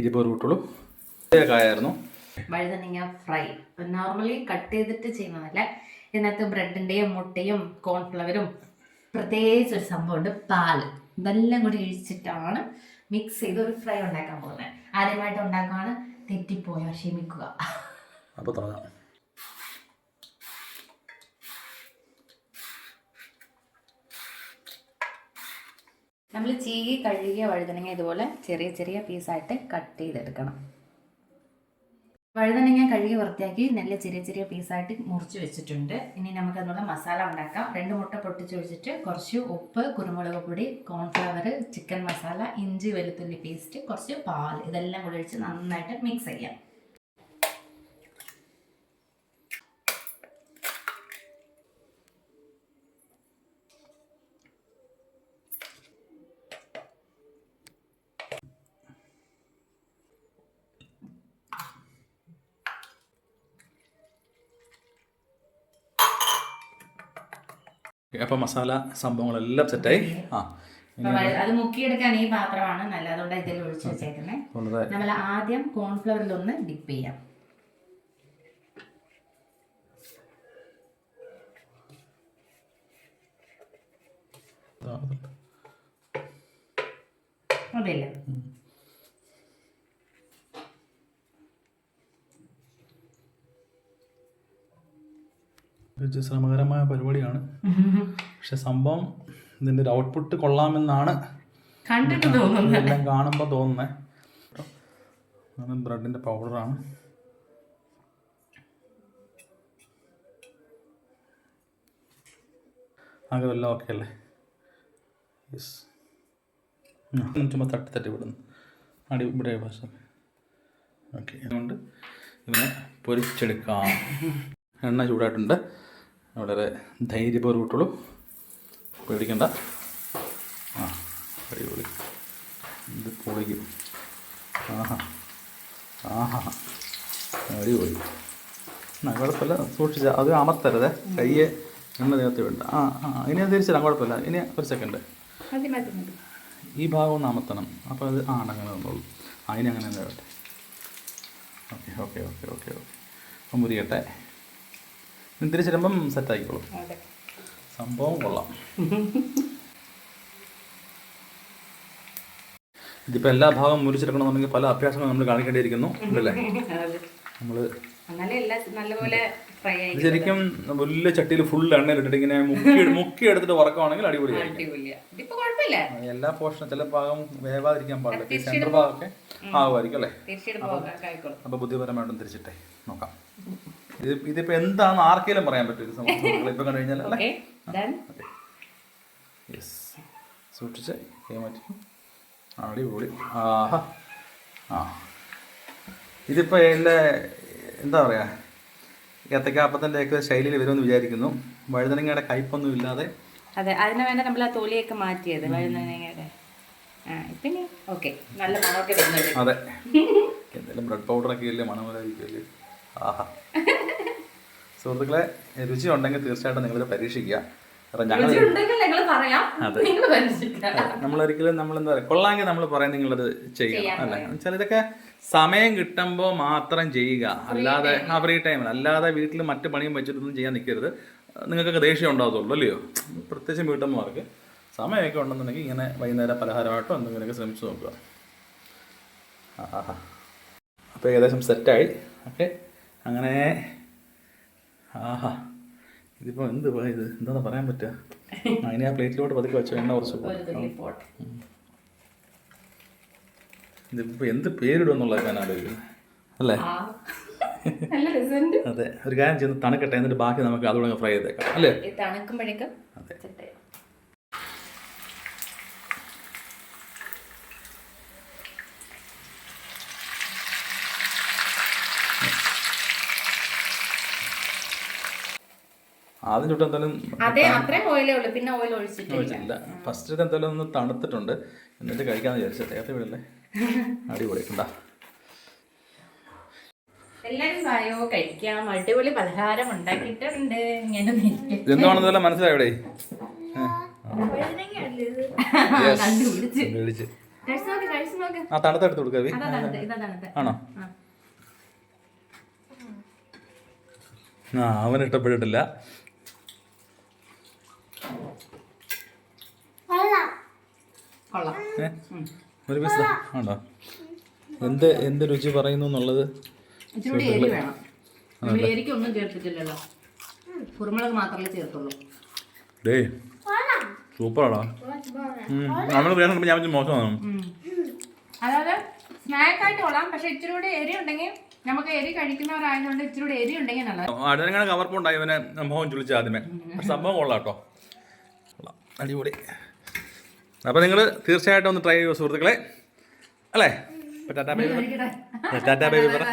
ഇരുപത് റൂട്ടുള്ളൂ. കായായിരുന്നു. വഴുതനങ്ങ fry. Normally cut ചെയ്തിട്ട് ചെയ്യുന്നതല്ല. ഇതിനകത്ത് ബ്രെഡിന്റെയും മുട്ടയും കോൺഫ്ലവറും പ്രത്യേകിച്ച് ഒരു സംഭവമുണ്ട്. പാൽ ഇതെല്ലാം കൂടി ഇഴിച്ചിട്ടാണ് മിക്സ് ചെയ്ത് ഒരു ഫ്രൈ ഉണ്ടാക്കാൻ പോകുന്നത്. ആദ്യമായിട്ട് ഉണ്ടാക്കുവാണ് തെറ്റിപ്പോയോ ക്ഷമിക്കുക. അപ്പോൾ തുടങ്ങാം. നമ്മൾ ചീകി കഴുകിയ വഴുതനങ്ങ ഇതുപോലെ ചെറിയ ചെറിയ പീസായിട്ട് കട്ട് ചെയ്തെടുക്കണം. വഴുതനങ്ങ കഴുകി വൃത്തിയാക്കി നല്ല ചെറിയ ചെറിയ പീസായിട്ട് മുറിച്ച് വെച്ചിട്ടുണ്ട്. ഇനി നമുക്ക് അതിനുള്ള മസാല ഉണ്ടാക്കാം. രണ്ട് മുട്ട പൊട്ടിച്ചൊഴിച്ചിട്ട് കുറച്ച് ഉപ്പ് കുരുമുളക് പൊടി കോൺഫ്ലവർ ചിക്കൻ മസാല ഇഞ്ചി വെളുത്തുള്ളി പേസ്റ്റ് കുറച്ച് പാൽ ഇതെല്ലാം കൂടി ഒഴിച്ച് നന്നായിട്ട് മിക്സ് ചെയ്യാം. അപ്പോൾ മസാല സംഭവങ്ങളെല്ലാം സെറ്റായി ആ അപ്പൊ അത് മുക്കിയെടുക്കാൻ ഈ പാത്രമാണ്. നല്ല അതുകൊണ്ട് ഇതിൽ ഒഴിച്ച് വെച്ചേക്കുന്നത് നമ്മൾ ആദ്യം കോൺഫ്ലവറിൽ ഒന്ന് ഡിപ്പ് ചെയ്യാം അതെയല്ലേ ഒരു ശ്രമകരമായ പരിപാടിയാണ്. പക്ഷെ സംഭവം ഇതിന്റെ ഒരു ഔട്ട്പുട്ട് കൊള്ളാമെന്നാണ് കണ്ടിട്ട് തോന്നുന്നു എല്ലാം കാണുമ്പോൾ തോന്നുന്നത്. ബ്രെഡിന്റെ പൗഡറാണ്. ആകെ എല്ലാം ഓക്കെ അല്ലേ? യെസ് ചുമ്മാ തട്ടി തട്ടി വിടുന്നു. അടി ഇവിടെ ഭാഷ ഓക്കെ അതുകൊണ്ട് ഇതിനെ പൊരിച്ചെടുക്കാം. എണ്ണ ചൂടായിട്ടുണ്ട്. വളരെ ധൈര്യപൂർവട്ടുള്ളൂ. പേടിക്കണ്ട. ആ അടിപൊളി. ഇത് പൊളിക്കും. ആഹാ ആഹാ അടിപൊളി. ആ കുഴപ്പമില്ല. സൂക്ഷിച്ച അത് അമർത്തരുതേ. കയ്യെ എണ്ണ നേരത്തെ വേണ്ട ആ ആ ഇനി അത് തിരിച്ചിടാം. കുഴപ്പമില്ല. ഇനി ഒരു സെക്കൻഡ് ഈ ഭാഗം ഒന്ന് അമർത്തണം. അപ്പോൾ അത് ആ അങ്ങനെ തന്നോളൂ അതിനങ്ങനെ തന്നെ വേട്ടെ okay okay okay okay okay. അപ്പം മുരിയട്ടെ. ഇനി ചെല്ലുമ്പം അതെ. സംഭവം കൊള്ളാം. ഇതിപ്പോൾ എല്ലാ ഭാഗവും മുറിച്ചെടുക്കണമെന്നുണ്ടെങ്കിൽ പല അഭ്യാസങ്ങളും നമ്മൾ കാണിക്കേണ്ടിയിരിക്കുന്നു. അല്ലേ നമ്മൾ ശരിക്കും വലിയ ചട്ടിയിൽ ഫുൾ എണ്ണയിലിട്ടിട്ട് ഇങ്ങനെ മുക്കി മുക്കി എടുത്തിട്ട് വറക്കുവാണെങ്കിൽ അടിപൊളിയായിരിക്കും. കുഴപ്പമില്ല. എല്ലാ പോർഷനും ചില ഭാഗം വേവാതിരിക്കാൻ പാടില്ല. സെന്റർ ഭാഗമൊക്കെ ആവുമായിരിക്കും അല്ലേ? അപ്പോൾ ബുദ്ധിപരമായിട്ടും തിരിച്ചിട്ടെ. നോക്കാം. ഇത് ഇതിപ്പോ എന്താണെന്ന് ആർക്കെങ്കിലും പറയാൻ പറ്റും സംഭവം. ഇപ്പൊ കണ്ടു കഴിഞ്ഞാൽ അല്ലേ? യെസ് സൂക്ഷിച്ച് കൈ മാറ്റി. അടിപൊളി. ആഹാ. ആ. ഇതിപ്പോൾ എന്റെ എന്താ പറയുക ഏത്തക്കാപ്പത്തിന്റെ ഒക്കെ ശൈലിയിൽ വരുമെന്ന് വിചാരിക്കുന്നു. വഴുതനങ്ങയുടെ കയ്പൊന്നും ഇല്ലാതെ. അതെ അതിന് വേണ്ട നമ്മൾ ആ തോലിയൊക്കെ മാറ്റിയത് വഴുതനങ്ങയുടെ. പിന്നെ ഓക്കെ നല്ല മണമൊക്കെ വരുന്നുണ്ട്. അതെ. എന്തെങ്കിലും ബ്രെഡ് പൗഡറൊക്കെ ഇല്ലേ മണമല്ലേ ആഹാ. സുഹൃത്തുക്കളെ രുചി ഉണ്ടെങ്കിൽ തീർച്ചയായിട്ടും നിങ്ങളിത് പരീക്ഷിക്കുക. ഞങ്ങൾ നമ്മളൊരിക്കലും നമ്മൾ എന്താ പറയുക കൊള്ളാമെങ്കിൽ നമ്മൾ പറയാൻ നിങ്ങളത് ചെയ്യണം അല്ല? വെച്ചാൽ ഇതൊക്കെ സമയം കിട്ടുമ്പോൾ മാത്രം ചെയ്യുക. അല്ലാതെ ആ ഫ്രീ ടൈമിൽ അല്ലാതെ വീട്ടിൽ മറ്റു പണിയും വെച്ചിട്ടൊന്നും ചെയ്യാൻ നിൽക്കരുത്. നിങ്ങൾക്കൊക്കെ ദേഷ്യം ഉണ്ടാകത്തുള്ളൂ അല്ലയോ? പ്രത്യേകിച്ചും വീട്ടമ്മമാർക്ക്. സമയമൊക്കെ ഉണ്ടെന്നുണ്ടെങ്കിൽ ഇങ്ങനെ വൈകുന്നേരം പലഹാരമായിട്ടോ എന്തെങ്കിലുമൊക്കെ ശ്രമിച്ചു നോക്കുക. അപ്പോൾ ഏകദേശം സെറ്റായി ഓക്കെ അങ്ങനെ ആഹാ. ഇതിപ്പോൾ എന്ത് ഇത് എന്താണെന്ന് പറയാൻ പറ്റുക അങ്ങനെ ആ പ്ലേറ്റിലോട്ട് പതുക്കെ വെച്ചോ എണ്ണ കുറച്ച് ഇതിപ്പോ ഇതിപ്പോൾ എന്ത് പേരിടുമെന്നുള്ളത് ഞാൻ ആലോചിക്കുന്നത് അല്ലേ? അതെ. ഒരു കാര്യം ചെയ്യുന്നത് തണുക്കട്ടെ എന്നിട്ട് ബാക്കി നമുക്ക് അതുകൂടെ ഫ്രൈ ചെയ്തേക്കാം. അല്ലേ? തണുക്കുമ്പോഴേക്കും അതെ. ആദ്യം ചുട്ട് എന്തായാലും അതെ ഓയിലേ ഉള്ളൂ. പിന്നെ ഓയിൽ ഒഴിച്ചിട്ടില്ല. ഫസ്റ്റ് എന്തായാലും ഒന്ന് തണുത്തിട്ടുണ്ട്. എന്നിട്ട് കഴിക്കാമെന്ന് വിചാരിച്ചു. ഏത്ത വീടല്ലേ? അടിപൊളി. ഉണ്ടാ എല്ലാരും വായോ കഴിക്കാം. അടിപൊളി പലഹാരം ഉണ്ടാക്കിയിട്ടുണ്ട്. ഇങ്ങനെ. എന്താണെന്നെല്ലാം ആ. തണുത്തെടുത്ത് തണുത്ത് ആണോ. ആ അവൻ ഇഷ്ടപ്പെട്ടിട്ടില്ല കൊള്ളാം ഏ? ഒരു പീസ് ആണോ? എന്ത് എന്ത് രുചി പറയുന്നു എന്നുള്ളത് ഇച്ചിരി എരി വേണം എരിക്കൊന്നും ചേർത്തിട്ടില്ലല്ലോ. കുരുമുളക് മാത്രമേ ചേർത്തുള്ളൂ. ഡേ സൂപ്പറാടാ നമ്മൾ വേണം ഞാൻ മോശമാണ്. അതായത് സ്നാക്ക് ആയിട്ട് കൊള്ളാം പക്ഷെ ഇച്ചിരി കൂടി എരി ഉണ്ടെങ്കിൽ നമുക്ക് എരി കഴിക്കുന്നവരായതുകൊണ്ട് ഇച്ചിരി കൂടി എരി ഉണ്ടെങ്കിൽ നല്ലത്. അടുത്തങ്ങനെ കവർപ്പുണ്ടായി ഇവനെ സംഭവം ചുളിച്ച ആദ്യമേ. സംഭവം കൊള്ളാം കേട്ടോ. അടിപൊളി. അപ്പോൾ നിങ്ങൾ തീർച്ചയായിട്ടും ഒന്ന് ട്രൈ ചെയ്യുക സുഹൃത്തുക്കളെ. അല്ലേ? Tata baby. Tata bye bye പറ.